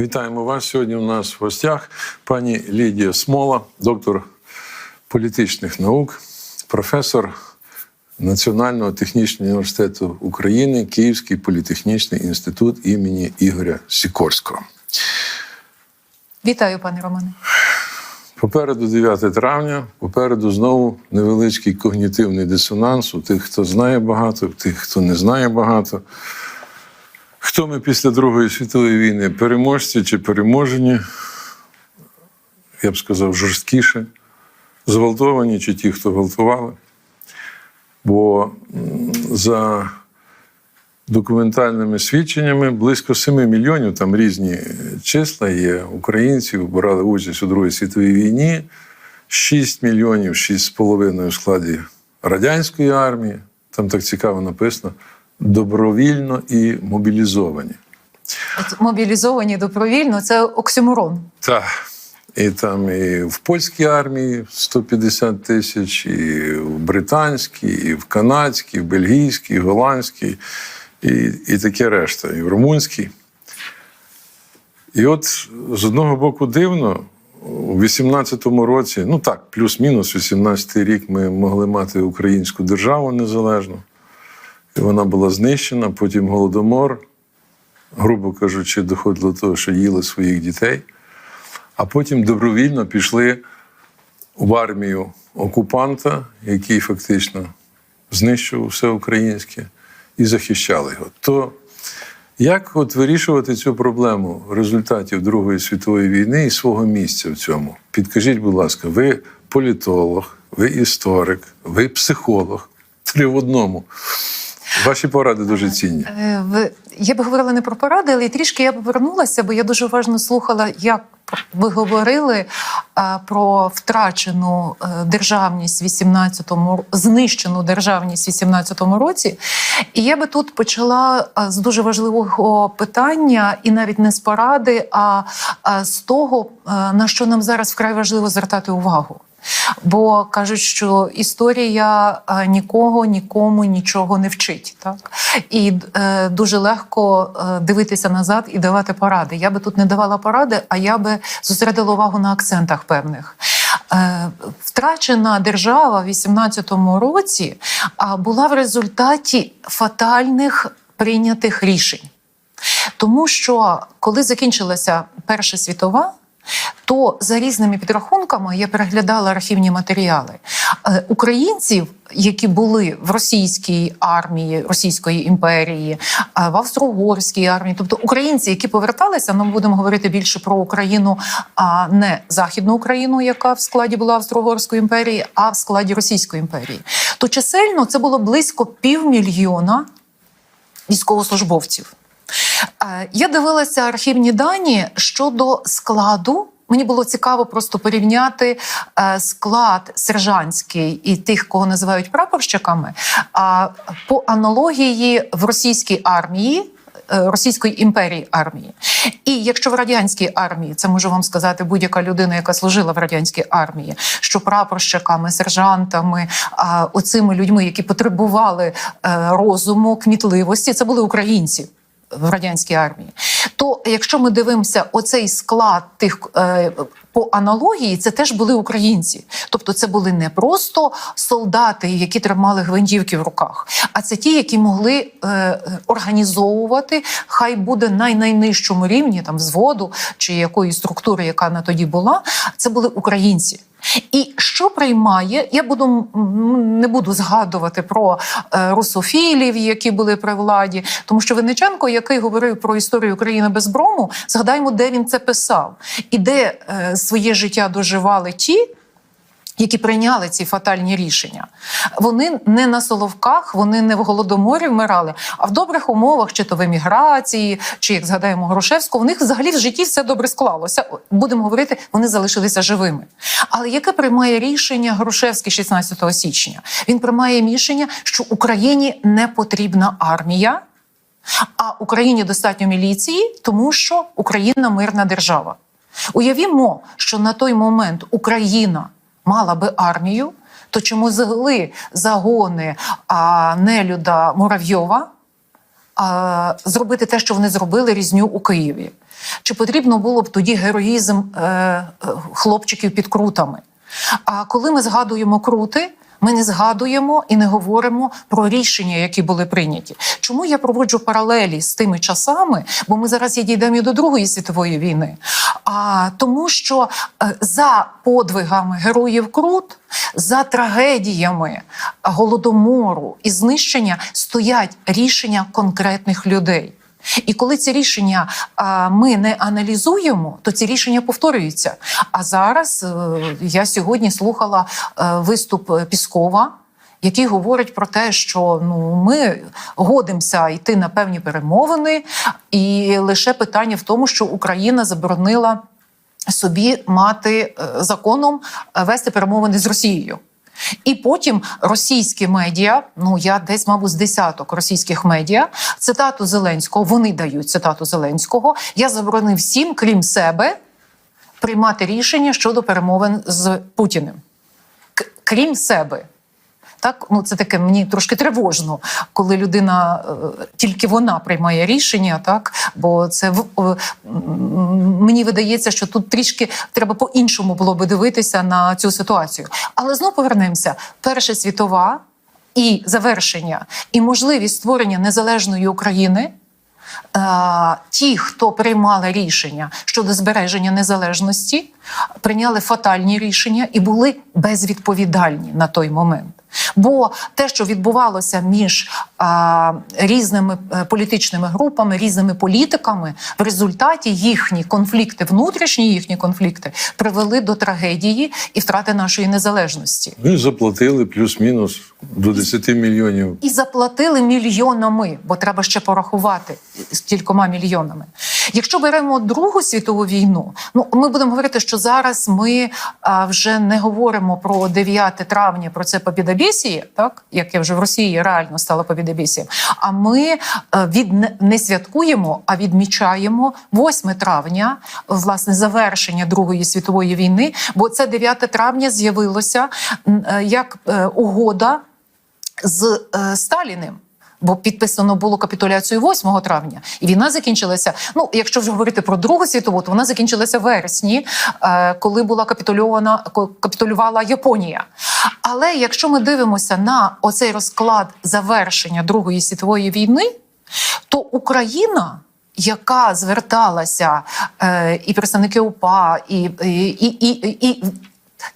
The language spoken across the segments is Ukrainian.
Вітаємо вас. Сьогодні у нас в гостях пані Лідія Смола, доктор політичних наук, професор Національного технічного університету України, Київський політехнічний інститут імені Ігоря Сікорського. Вітаю, пане Романе. Попереду 9 травня, попереду знову невеличкий когнітивний дисонанс у тих, хто знає багато, у тих, хто не знає багато. Хто ми після Другої світової війни? Переможці чи переможені? Я б сказав, жорсткіше, зґвалтовані чи ті, хто гвалтували. Бо за документальними свідченнями близько 7 мільйонів, там різні числа є українців, брали участь у Другій світовій війні, 6 мільйонів, 6,5 в складі радянської армії, там так цікаво написано, добровільно і мобілізовані. От мобілізовані добровільно це оксюморон. Так. І там і в польській армії 150 тисяч, і в британській, і в канадській, і в бельгійській, і в голландській, і, і таке решта, і в румунській. І от з одного боку дивно, у 18-му році, ну так, плюс-мінус, 18-й рік ми могли мати українську державу незалежну. Вона була знищена, потім голодомор, грубо кажучи, доходило до того, що їли своїх дітей а потім добровільно пішли в армію окупанта, який фактично знищував все українське і захищали його. То як от вирішувати цю проблему результатів Другої світової війни і свого місця в цьому? Підкажіть, будь ласка, ви політолог, ви історик, ви психолог, три в одному. Ваші поради дуже цінні. Е, ви- Я би говорила не про поради, але трішки я б повернулася, бо я дуже уважно слухала, як ви говорили про втрачену е, державність в 18-му, знищену державність в 18-му році. І я би тут почала з дуже важливого питання, і навіть не з поради, а з того, на що нам зараз вкрай важливо звертати увагу. Бо кажуть, що історія е, нікого, нікому нічого не вчить. Так? І е, дуже легко е, дивитися назад і давати поради. Я би тут не давала поради, а я би зосередила увагу на акцентах певних. Е, Втрачена держава в 18-му році була в результаті фатальних прийнятих рішень. Тому що коли закінчилася Перша світова, то за різними підрахунками я переглядала архівні матеріали е, українців, які були в російській армії Російської імперії, е, в Австро-Угорській армії, тобто українці, які поверталися, ну, ми будемо говорити більше про Україну, а не Західну Україну, яка в складі була Австро-Угорської імперії, а в складі Російської імперії, то чисельно це було близько півмільйона військовослужбовців. Е, Я дивилася архівні дані щодо складу. Мені було цікаво просто порівняти е, склад сержантський і тих, кого називають прапорщиками. А по аналогії в російській армії. е, Російської імперії армії, і якщо в радянській армії це може вам сказати будь-яка людина, яка служила в радянській армії, що прапорщиками, сержантами, оцими людьми, які потребували е, розуму, кмітливості, це були українці в радянській армії. То якщо ми дивимося оцей склад тих е, по аналогії, це теж були українці. Тобто, це були не просто солдати, які тримали гвинтівки в руках, а це ті, які могли е, організовувати, хай буде на найнижчому рівні там взводу чи якої структури, яка на тоді була, це були українці. І що приймає, я буду не буду згадувати про е, русофілів, які були при владі, тому що Винниченко, який говорив про історію України без брому, згадаємо, де він це писав, і де е, своє життя доживали ті. Які прийняли ці фатальні рішення, вони не на соловках, вони не в голодоморі вмирали, а в добрих умовах, чи то в еміграції, чи як згадаємо Грушевського, в них взагалі в житті все добре склалося. Будемо говорити, вони залишилися живими. Але яке приймає рішення Грушевський 16 січня? Він приймає рішення, що Україні не потрібна армія, а Україні достатньо міліції, тому що Україна мирна держава. Уявімо, що на той момент Україна мала би армію, то чому згли загони а, нелюда Муравйова а, зробити те, що вони зробили різню у Києві? Чи потрібно було б тоді героїзм е, е, хлопчиків під крутами? А коли ми згадуємо крути, ми не згадуємо і не говоримо про рішення, які були прийняті. Чому я проводжу паралелі з тими часами? Бо ми зараз дійдемо і до Другої світової війни. А тому, що е, за подвигами героїв Крут, за трагедіями голодомору і знищення стоять рішення конкретних людей. І коли ці рішення ми не аналізуємо, то ці рішення повторюються. А зараз е, я сьогодні слухала е, виступ Піскова. Який говорить про те, що ну ми годимося йти на певні перемовини, і лише питання в тому, що Україна заборонила собі мати е, законом вести перемовини з Росією. І потім російські медіа, ну я десь, мабуть, з десяток російських медіа, цитату Зеленського, вони дають цитату Зеленського. Я заборонив всім, крім себе, приймати рішення щодо перемовин з Путіним. Крім себе. Так, ну це таке мені трошки тривожно, коли людина е, тільки вона приймає рішення, так бо це е, мені видається, що тут трішки треба по-іншому було би дивитися на цю ситуацію. Але знову повернемося: Перша світова і завершення, і можливість створення незалежної України. Е, Ті, хто приймали рішення щодо збереження незалежності, прийняли фатальні рішення і були безвідповідальні на той момент. Бо те, що відбувалося між а, різними е, політичними групами, різними політиками, в результаті їхні конфлікти, внутрішні їхні конфлікти, привели до трагедії і втрати нашої незалежності. Ну і заплатили плюс-мінус до 10 мільйонів. І заплатили мільйонами, бо треба ще порахувати з кількома мільйонами. Якщо беремо Другу світову війну, ну ми будемо говорити, що зараз ми а, вже не говоримо про 9 травня, про це побідобєсіє, так яке вже в Росії реально стало побідобєсієм, А ми е, від не- святкуємо, а відмічаємо 8 травня, власне, завершення Другої світової війни. Бо це 9 травня з'явилося е, як е, угода з Сталіним. Бо підписано було капітуляцію 8 травня, і війна закінчилася. Ну, якщо вже говорити про Другу світову, то вона закінчилася в вересні, е, коли була капітульована капітулювала Японія. Але якщо ми дивимося на оцей розклад завершення Другої світової війни, то Україна. Яка зверталася е, і представники УПА, і, і, і, і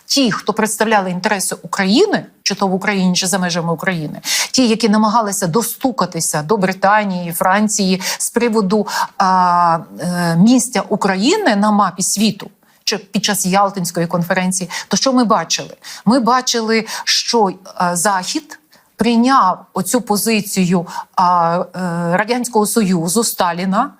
ті, хто представляли інтереси України, чи то в Україні, чи за межами України, ті, які намагалися достукатися до Британії, Франції з приводу а, е, місця України на мапі світу. Чи під час Ялтинської конференції, то що ми бачили? Ми бачили, що Захід прийняв оцю позицію е, Радянського Союзу Сталіна.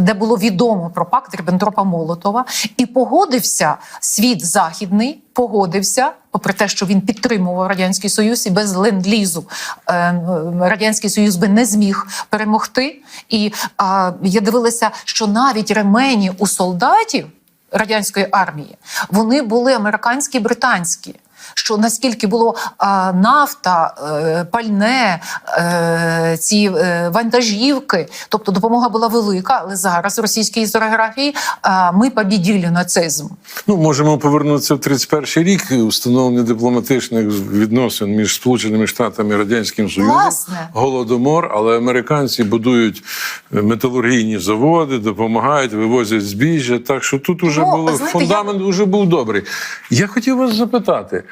Де було відомо про пакт Ріббентропа Молотова, і погодився світ західний, погодився, попри те, що він підтримував радянський союз, і без ленд-лізу е, радянський союз би не зміг перемогти. І а, я дивилася, що навіть ремені у солдатів радянської армії вони були американські, британські. Що наскільки було а, нафта, е, пальне, е, ці е, вантажівки, тобто допомога була велика, але зараз в російській історіографії а, ми побіділи нацизм. Ну, можемо повернутися в 31 рік установлення дипломатичних відносин між Сполученими Штатами і Радянським Союзом. Власне. Голодомор, але американці будують металургійні заводи, допомагають, вивозять збіжжя. Так що тут уже Ну, було знаєте, фундамент уже був добрий. Я хотів вас запитати.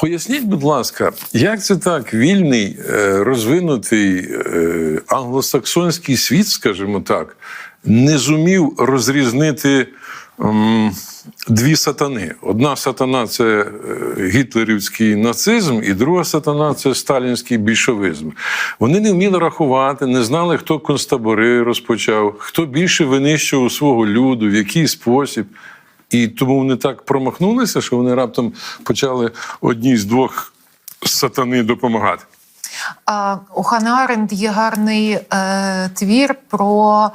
Поясніть, будь ласка, як це так вільний, е, розвинутий е, англосаксонський світ, скажімо так, не зумів розрізнити дві сатани. Одна сатана це е, гітлерівський нацизм, і друга сатана це сталінський більшовизм. Вони не вміли рахувати, не знали, хто концтабори розпочав, хто більше винищував свого люду, в який спосіб. І тому вони так промахнулися, що вони раптом почали одній з двох сатани допомагати. А, у Хана є гарний е, твір про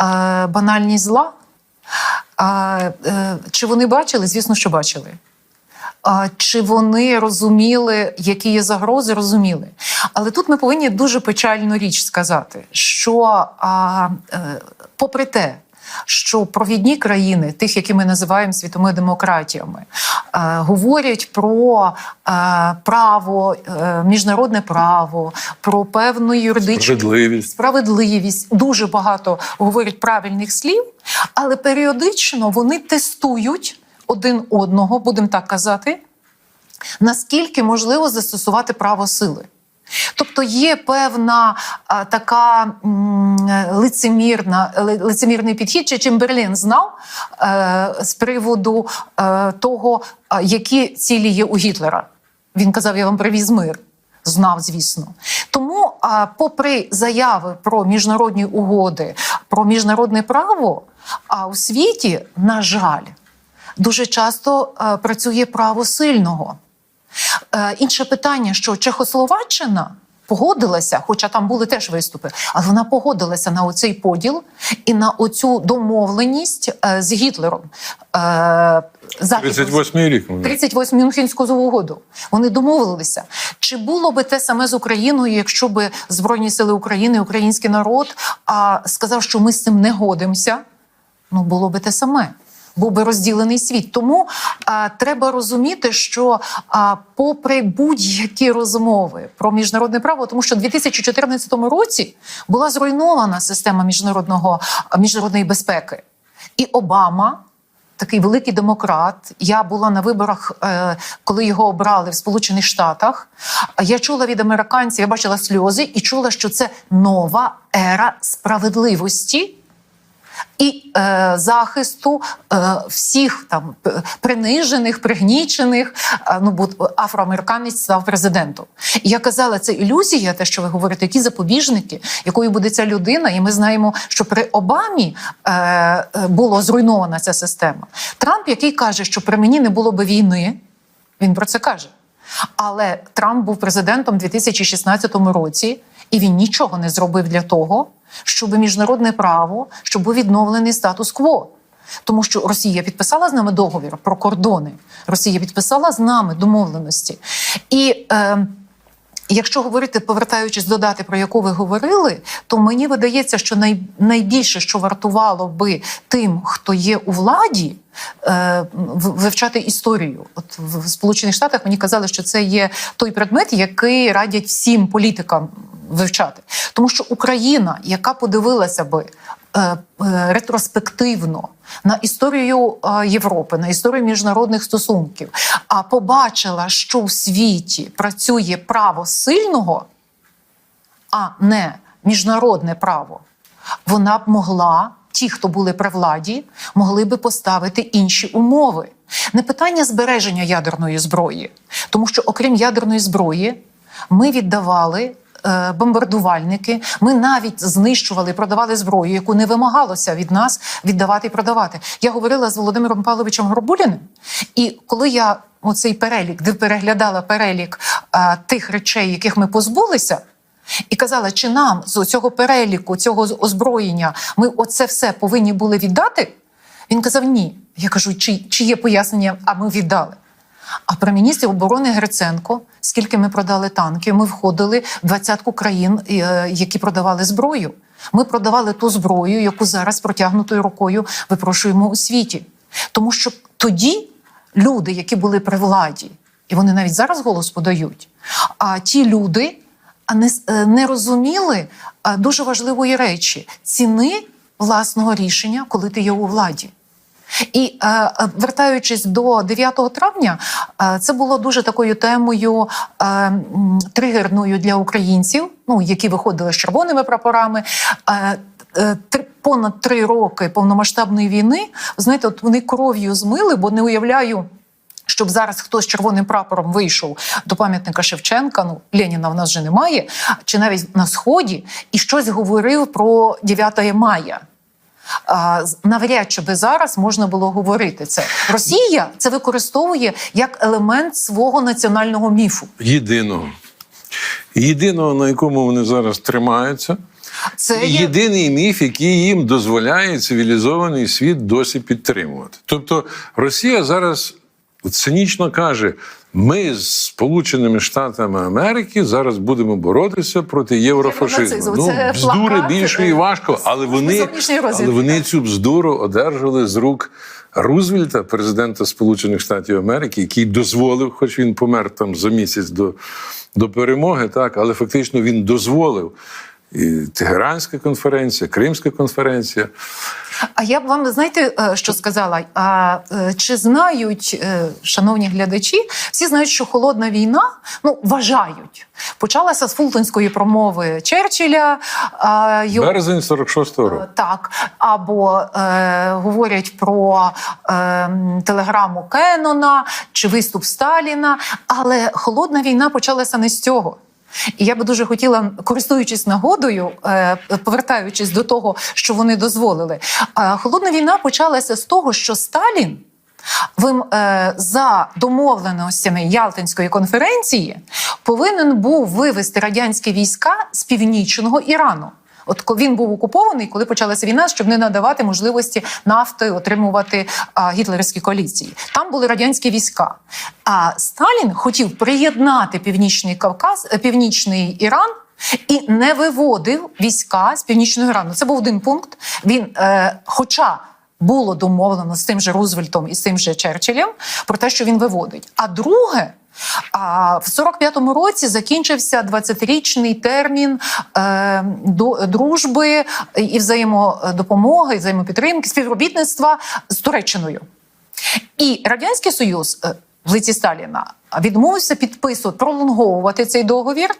е, банальність зла. А, е, чи вони бачили? Звісно, що бачили. а, чи вони розуміли, які є загрози, розуміли. Але тут ми повинні дуже печальну річ сказати, що а, е, попри те, що провідні країни, тих, які ми називаємо світовими демократіями, е, говорять про е, право, е, міжнародне право, про певну юридичну Справедливість. справедливість, дуже багато говорять правильних слів, але періодично вони тестують один одного, будемо так казати, наскільки можливо застосувати право сили. Тобто є певна а, така лицемірна, лицемірний підхід, чи Чемберлін знав е, з приводу е, того, а, які цілі є у Гітлера. Він казав: Я вам привіз мир. Знав, звісно. Тому, а, попри заяви про міжнародні угоди, про міжнародне право, а у світі, на жаль, дуже часто е, працює право сильного. Е, інше питання, що Чехословаччина погодилася, хоча там були теж виступи, але вона погодилася на оцей поділ і на оцю домовленість е, з Гітлером. Е, Західну- 38-й рік. вони. 38 Мюнхенську угоду. Вони домовилися. Чи було би те саме з Україною, якщо б Збройні сили України, український народ а, сказав, що ми з цим не годимося? Ну, було би те саме. Був би розділений світ. Тому а, треба розуміти, що а, попри будь-які розмови про міжнародне право, тому що в 2014 році була зруйнована система міжнародного міжнародної безпеки, і Обама такий великий демократ. Я була на виборах, е, коли його обрали в Сполучених Штатах. Я чула від американців, я бачила сльози і чула, що це нова ера справедливості. І е, захисту е, всіх там принижених, пригнічених. Е, ну бо афроамериканець став президентом. І я казала, це ілюзія, те, що ви говорите, які запобіжники, якою буде ця людина. І ми знаємо, що при Обамі е, е, було зруйнована ця система. Трамп, який каже, що при мені не було би війни, він про це каже. Але Трамп був президентом у 2016 році, і він нічого не зробив для того, щоб міжнародне право, щоб був відновлений статус-кво. Тому що Росія підписала з нами договір про кордони, Росія підписала з нами домовленості. І е, Якщо говорити, повертаючись до дати, про яку ви говорили, то мені видається, що най, найбільше, що вартувало би тим, хто є у владі, е, вивчати історію. От в в Сполучених Штатах мені казали, що це є той предмет, який радять всім політикам вивчати. Тому що Україна, яка подивилася би е, е, ретроспективно на історію е, Європи, на історію міжнародних стосунків, а побачила, що у світі працює право сильного, а не міжнародне право, вона б могла. Ті, хто були при владі, могли би поставити інші умови. Не питання збереження ядерної зброї, тому що, окрім ядерної зброї, ми віддавали бомбардувальники, ми навіть знищували, продавали зброю, яку не вимагалося від нас віддавати і продавати. Я говорила з Володимиром Павловичем Горбуліним, і коли я оцей перелік, де переглядала перелік е, тих речей, яких ми позбулися. І казала, чи нам з цього переліку, цього озброєння, ми оце все повинні були віддати? Він казав ні. Я кажу, чи, чи є пояснення, а ми віддали. А при міністрі оборони Гриценко, скільки ми продали танків, ми входили в двадцятку країн, е, які продавали зброю. Ми продавали ту зброю, яку зараз протягнутою рукою випрошуємо у світі. Тому що тоді люди, які були при владі, і вони навіть зараз голос подають. А ті люди не, е, не розуміли е, дуже важливої речі ціни власного рішення, коли ти є у владі. І е, е, вертаючись до 9 травня, е, це було дуже такою темою е, тригерною для українців, ну які виходили з червоними прапорами. Е, е, три- Понад три роки повномасштабної війни, знаєте, от вони кров'ю змили, бо не уявляю. Щоб зараз хтось з червоним прапором вийшов до пам'ятника Шевченка, ну Леніна в нас вже немає, чи навіть на сході, і щось говорив про 9 мая. Навряд чи би зараз можна було говорити це. Росія це використовує як елемент свого національного міфу. Єдиного. Єдиного, на якому вони зараз тримаються. Це є Єдиний міф, який їм дозволяє цивілізований світ досі підтримувати. Тобто Росія зараз цинічно каже: ми з Сполученими Штатами Америки зараз будемо боротися проти єврофашизму. Ну, бздури більше і важко, але вони, але вони цю бздуру одержали з рук. Рузвельта, президента Сполучених Штатів Америки, який дозволив, хоч він помер там за місяць до, до перемоги, так, але фактично він дозволив і Тегеранська конференція, Кримська конференція. А я б вам знаєте, е, що сказала? А е, чи знають е, шановні глядачі? Всі знають, що холодна війна, ну вважають, почалася з фултонської промови Черчилля. його- Березень 46-го року. Так, або е, говорять про е, телеграму Кеннона чи виступ Сталіна. Але холодна війна почалася не з цього. І я би дуже хотіла, користуючись нагодою, е, повертаючись до того, що вони дозволили. Холодна війна почалася з того, що Сталін е, за домовленостями Ялтинської конференції повинен був вивести радянські війська з північного Ірану. От він був окупований, коли почалася війна, щоб не надавати можливості нафти отримувати а, гітлерівські коаліції. Там були радянські війська. А Сталін хотів приєднати північний Кавказ, е, північний Іран. І не виводив війська з північного Ірану. Це був один пункт. Він, е, хоча було домовлено з тим же Рузвельтом і з тим же Черчиллем про те, що він виводить. А друге. А в 45-му році закінчився 20-річний термін е, до, дружби і взаємодопомоги, і взаємопідтримки, співробітництва з Туреччиною. І Радянський Союз е, в лиці Сталіна відмовився підписувати, пролонговувати цей договір,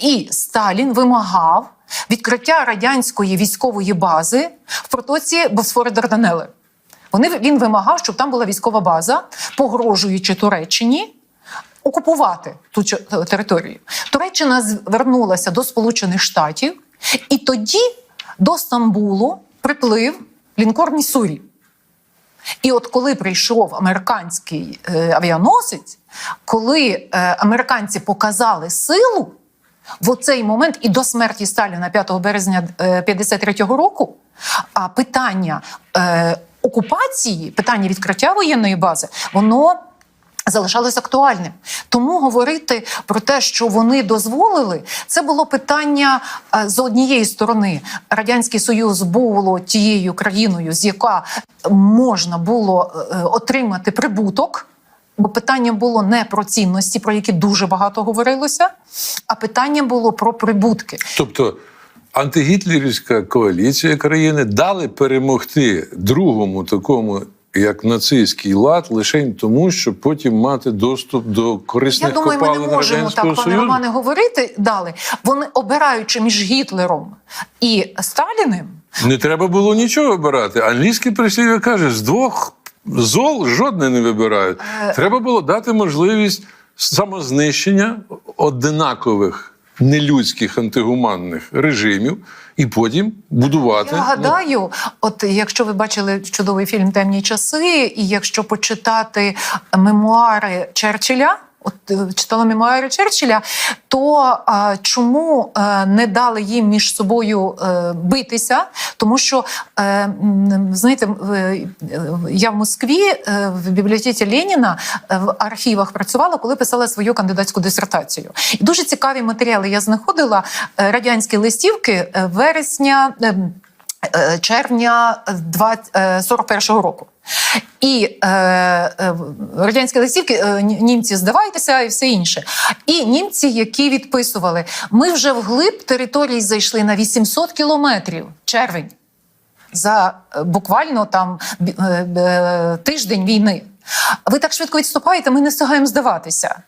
і Сталін вимагав відкриття радянської військової бази в протоці Босфори Дарданели. Вони він вимагав, щоб там була військова база, погрожуючи Туреччині. Окупувати ту територію. Туреччина звернулася до Сполучених Штатів, і тоді до Стамбулу приплив лінкор Міссурі. І от коли прийшов американський е, авіаносець, коли е, американці показали силу в оцей момент і до смерті Сталіна 5 березня е, 53-го року, а питання е, окупації, питання відкриття воєнної бази, воно. Залишалось актуальним, тому говорити про те, що вони дозволили, це було питання е, з однієї сторони. Радянський Союз було тією країною, з яка можна було е, отримати прибуток. Бо питання було не про цінності, про які дуже багато говорилося, а питання було про прибутки. Тобто антигітлерівська коаліція країни дали перемогти другому такому. Як нацистський лад лише тому, щоб потім мати доступ до Я корисних думаю, ми не можемо радянського так, пане. Романе, говорити далі. Вони обираючи між Гітлером і Сталіним, Не треба було нічого вибирати. Англійське прислів'я каже: з двох зол жодне не вибирають. Е. Треба було дати можливість самознищення одинакових нелюдських антигуманних режимів, і потім будувати. Я гадаю, от якщо ви бачили чудовий фільм Темні часи, і якщо почитати мемуари Черчилля. От е, читала мемуари Черчилля, то а, чому е, не дали їм між собою е, битися? Тому що м, знаєте, я в Москві в бібліотеці Леніна в архівах працювала, коли писала свою кандидатську дисертацію. І дуже цікаві матеріали я знаходила радянські листівки вересня. Е, Червня 20, е, 41-го року. І е, е, радянські листівки е, німці здавайтеся і все інше. І німці, які відписували, ми вже вглиб території зайшли на 800 кілометрів. Червень за е, буквально там е, е, тиждень війни. Ви так швидко відступаєте, ми не встигаємо здаватися.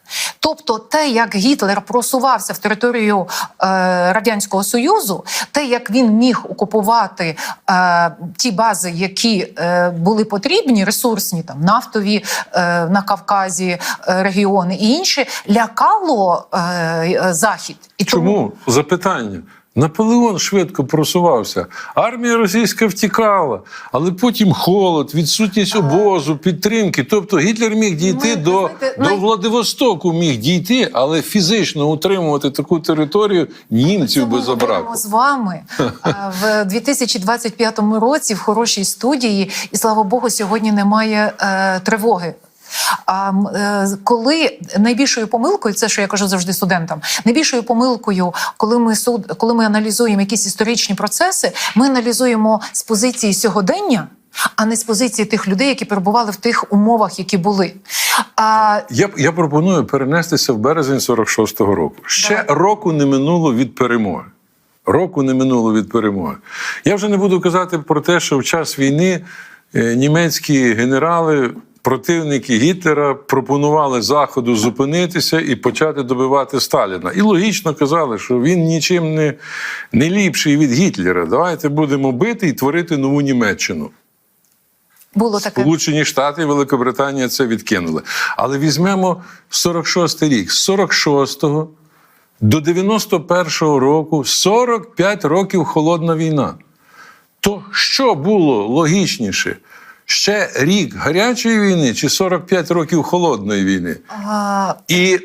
Тобто, те, як Гітлер просувався в територію е, Радянського Союзу, те, як він міг окупувати е, ті бази, які е, були потрібні, ресурсні, там нафтові е, на Кавказі е, регіони і інші, лякало е, е, Захід. І тому- Чому? Запитання. Наполеон швидко просувався, армія російська втікала, але потім холод, відсутність обозу, підтримки. Тобто Гітлер міг дійти Ми, до, знаєте, до Владивостоку, міг дійти, але фізично утримувати таку територію німців би ми забракло. говоримо з вами в 2025 році в хорошій студії, і слава Богу, сьогодні немає е, тривоги. А е, коли найбільшою помилкою, це що я кажу завжди студентам, найбільшою помилкою, коли ми суд, коли ми аналізуємо якісь історичні процеси, ми аналізуємо з позиції сьогодення. А не з позиції тих людей, які перебували в тих умовах, які були. А, Я, я пропоную перенестися в березень 46-го року. Ще року не минуло від перемоги. Року не минуло від перемоги. Я вже не буду казати про те, що в час війни е, німецькі генерали, противники Гітлера пропонували Заходу зупинитися і почати добивати Сталіна. І логічно казали, що він нічим не, не ліпший від Гітлера. Давайте будемо бити і творити нову Німеччину. було таке. Сполучені Штати і Великобританія це відкинули. Але візьмемо 46-й рік. З 46-го до 91-го року 45 років холодна війна. То що було логічніше? Ще рік гарячої війни чи 45 років холодної війни? А, І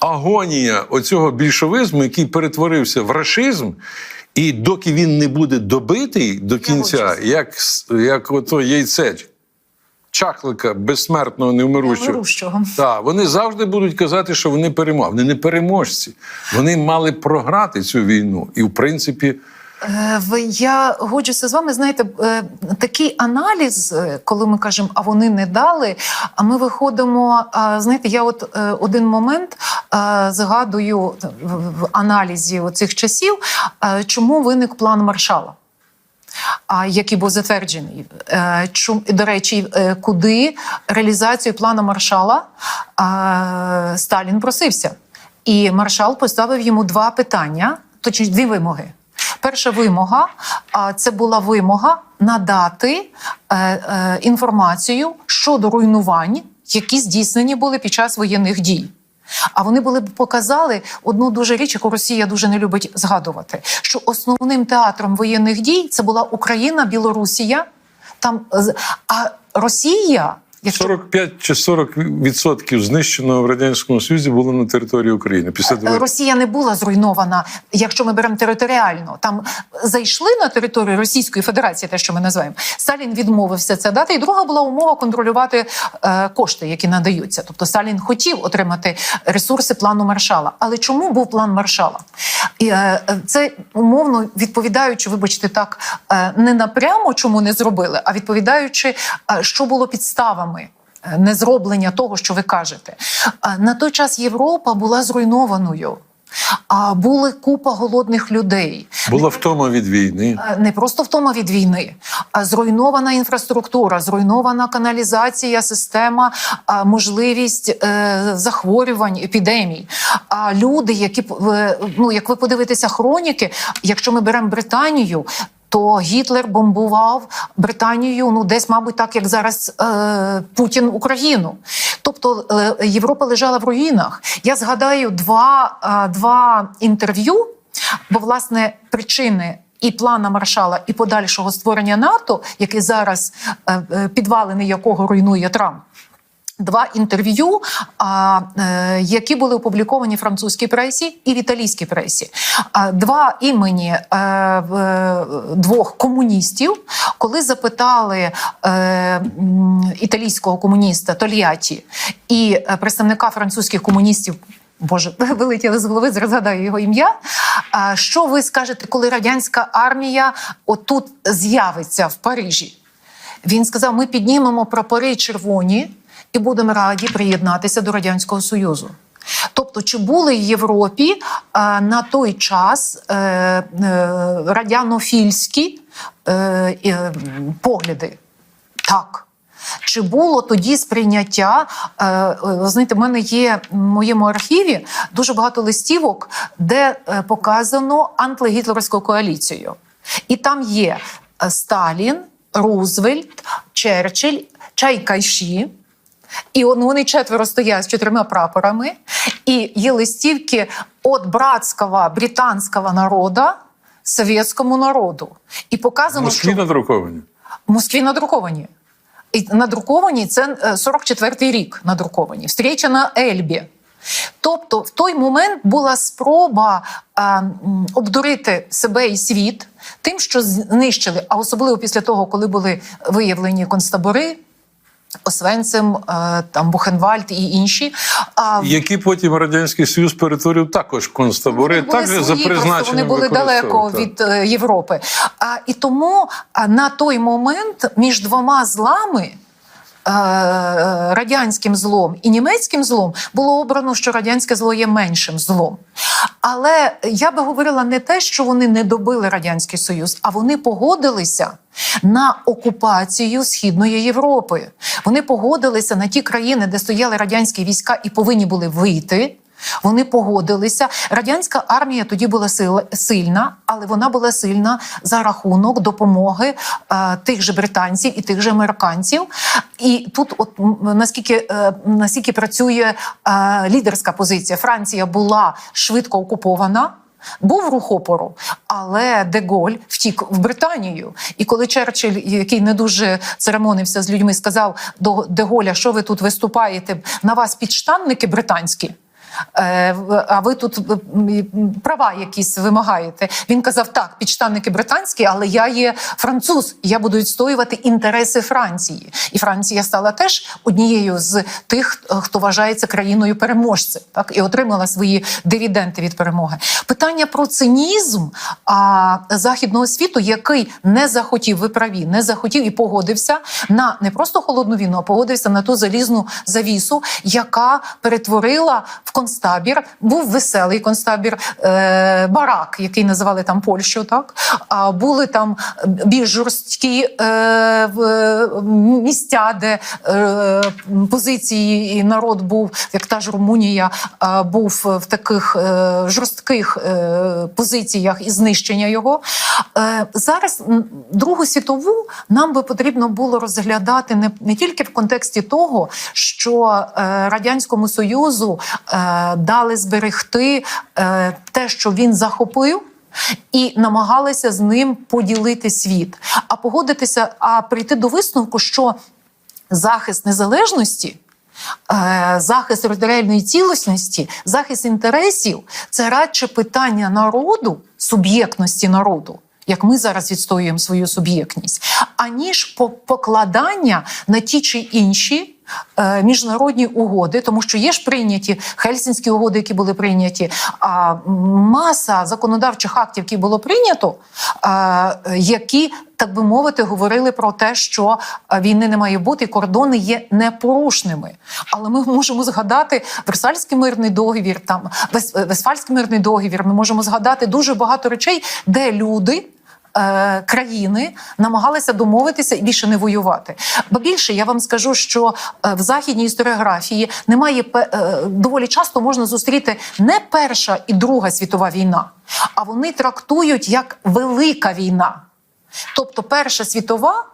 агонія оцього більшовизму, який перетворився в рашизм, і доки він не буде добитий до кінця, як, як ото яйце чаклика безсмертного невмирущого. Так, вони завжди будуть казати, що вони перемогли. Вони не переможці. Вони мали програти цю війну. І, в принципі, Я годжуся з вами. Знаєте, е, такий аналіз, е, коли ми кажемо, а вони не дали. А ми виходимо. Знаєте, я от е, один момент е, згадую в аналізі цих часів, е, чому виник план Маршала. А який був затверджений, Е, до речі, е, куди реалізацію плану маршала е, Сталін просився, і маршал поставив йому два питання, точніше дві вимоги. Перша вимога це була вимога надати е, е, інформацію щодо руйнувань, які здійснені були під час воєнних дій. А вони були б показали одну дуже річ, яку Росія дуже не любить згадувати: що основним театром воєнних дій це була Україна, Білорусія. Там а Росія, якщо 45 чи 40 відсотків знищеного в радянському Союзі було на території України. Після того Росія не була зруйнована, якщо ми беремо територіально. Там зайшли на територію Російської Федерації, те, що ми називаємо. Сталін відмовився це дати. І друга була умова контролювати е, кошти, які надаються. Тобто Сталін хотів отримати ресурси плану маршала. Але чому був план маршала? І, е, е, це умовно відповідаючи, вибачте, так е, не напрямо, чому не зробили, а відповідаючи, е, що було підставами. Е, Незроблення того, що ви кажете, на той час Європа була зруйнованою. А були купа голодних людей. була втома від війни. Е, Не просто втома від війни, а зруйнована інфраструктура, зруйнована каналізація, система, можливість е, захворювань, епідемій. А люди, які ну як ви подивитеся хроніки, якщо ми беремо Британію. То Гітлер бомбував Британію, ну десь, мабуть, так як зараз е, Путін Україну. Тобто е, Європа лежала в руїнах. Я згадаю два, е, два інтерв'ю, бо власне причини. І плана маршала, і подальшого створення НАТО, який зараз е, е, підвалини якого руйнує Трамп. Два інтерв'ю, е, які були опубліковані в французькій пресі і в італійській пресі. Два імені е, е, двох комуністів, коли запитали італійського комуніста Тольятті і представника французьких комуністів. Боже, вилетіли з голови, згадаю його ім'я. Що ви скажете, коли радянська армія отут з'явиться в Парижі? Він сказав: ми піднімемо прапори червоні і будемо раді приєднатися до Радянського Союзу. Тобто, чи були в Європі е, на той час е, е, радянофільські е, е, погляди? Так. Чи було тоді сприйняття? е, е, знаєте, в мене є в моєму архіві дуже багато листівок, де показано антигітлерівську коаліцію. І там є Сталін, Рузвельт, Черчилль, Чайкайші. І вони четверо стоять з чотирма прапорами, і є листівки від братського британського народу совєтському народу. І показано, Москві що надруковані. в Москві надруковані. І надруковані це е, 44-й рік надруковані. Встреча на Ельбі. Тобто, в той момент була спроба а, обдурити себе і світ тим, що знищили, а особливо після того, коли були виявлені концтабори. Освенцим, е, там Бухенвальд і інші. А Які потім Радянський Союз перетворив також концтабори, також за призначенням Вони були далеко так. від е, Європи. А, і тому на той момент між двома злами. Е, Радянським злом і німецьким злом було обрано, що радянське зло є меншим злом. Але я би говорила не те, що вони не добили Радянський Союз, а вони погодилися на окупацію Східної Європи. Вони погодилися на ті країни, де стояли радянські війська і повинні були вийти. Вони погодилися. Радянська армія тоді була сильна, але вона була сильна за рахунок допомоги е, тих же британців і тих же американців. І тут, от наскільки, е, наскільки працює е, лідерська позиція, Франція була швидко окупована. Був рух опору, але Деголь втік в Британію. І коли Черчилль, який не дуже церемонився з людьми, сказав до Деголя, що ви тут виступаєте, на вас підштанники британські. Е, А ви тут е, права якісь вимагаєте. Він казав: так, підштанники британські, але я є француз. Я буду відстоювати інтереси Франції. І Франція стала теж однією з тих, е, хто вважається країною переможцем, так і отримала свої дивіденди від перемоги. Питання про цинізм а, західного світу, який не захотів, ви праві, не захотів і погодився на не просто холодну війну, а погодився на ту залізну завісу, яка перетворила в концтабір. Був веселий концтабір, е, барак, який називали там Польщу. Так а були там більш жорсткі е, в- місця, де е, позиції і народ був, як та ж Румунія, е, був в таких е, жорстких е, позиціях і знищення його. Е, зараз Другу світову нам би потрібно було розглядати не, не тільки в контексті того, що е, радянському союзу е, дали зберегти е, те, що він захопив. І намагалися з ним поділити світ, а погодитися, а прийти до висновку, що захист незалежності, е, захист територіальної цілісності, захист інтересів це радше питання народу, суб'єктності народу. Як ми зараз відстоюємо свою суб'єктність, аніж покладання на ті чи інші міжнародні угоди, тому що є ж прийняті хельсінські угоди, які були прийняті, а маса законодавчих актів, які було прийнято, е, які так би мовити, говорили про те, що е, війни не має бути, і кордони є непорушними. Але ми можемо згадати Версальський мирний договір, там Вес- Весфальський мирний договір. Ми можемо згадати дуже багато речей, де люди. Е, Країни намагалися домовитися і більше не воювати. Бо більше я вам скажу, що е, в західній історіографії немає е, доволі часто можна зустріти не Перша і Друга світова війна, а вони трактують як велика війна. Тобто Перша світова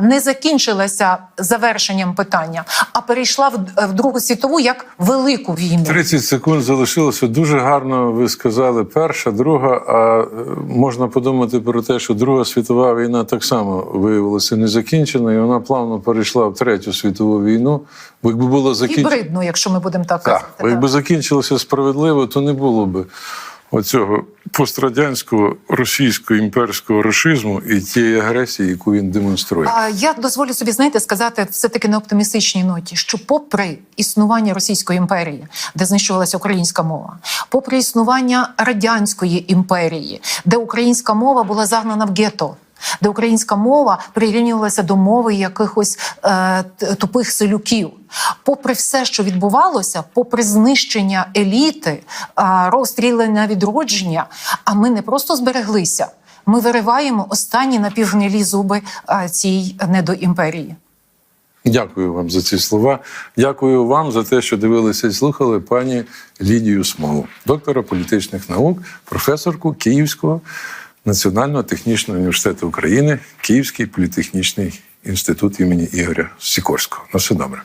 не закінчилася завершенням питання, а перейшла в, Другу світову як велику війну. 30 секунд залишилося. Дуже гарно ви сказали перша, друга. А е, можна подумати про те, що Друга світова війна так само виявилася не закінчена, і вона плавно перейшла в третю світову війну. Бо якби було закінчено. Якщо ми будемо так казати. Бо якби закінчилося справедливо, то не було б оцього пострадянського російського імперського рашизму і тієї агресії, яку він демонструє. А я дозволю собі знаєте сказати все таки на оптимістичній ноті, що попри існування Російської імперії, де знищувалася українська мова, попри існування радянської імперії, де українська мова була загнана в гетто. Де українська мова прирівнювалася до мови якихось е, тупих селюків. Попри все, що відбувалося, попри знищення еліти, е, розстрілення відродження, а ми не просто збереглися, ми вириваємо останні напівгнилі зуби е, цій недоімперії. Дякую вам за ці слова. Дякую вам за те, що дивилися і слухали пані Лідію Смолу, доктора політичних наук, професорку Київського національного технічного університету України, Київський політехнічний інститут імені Ігоря Сікорського. На все добре.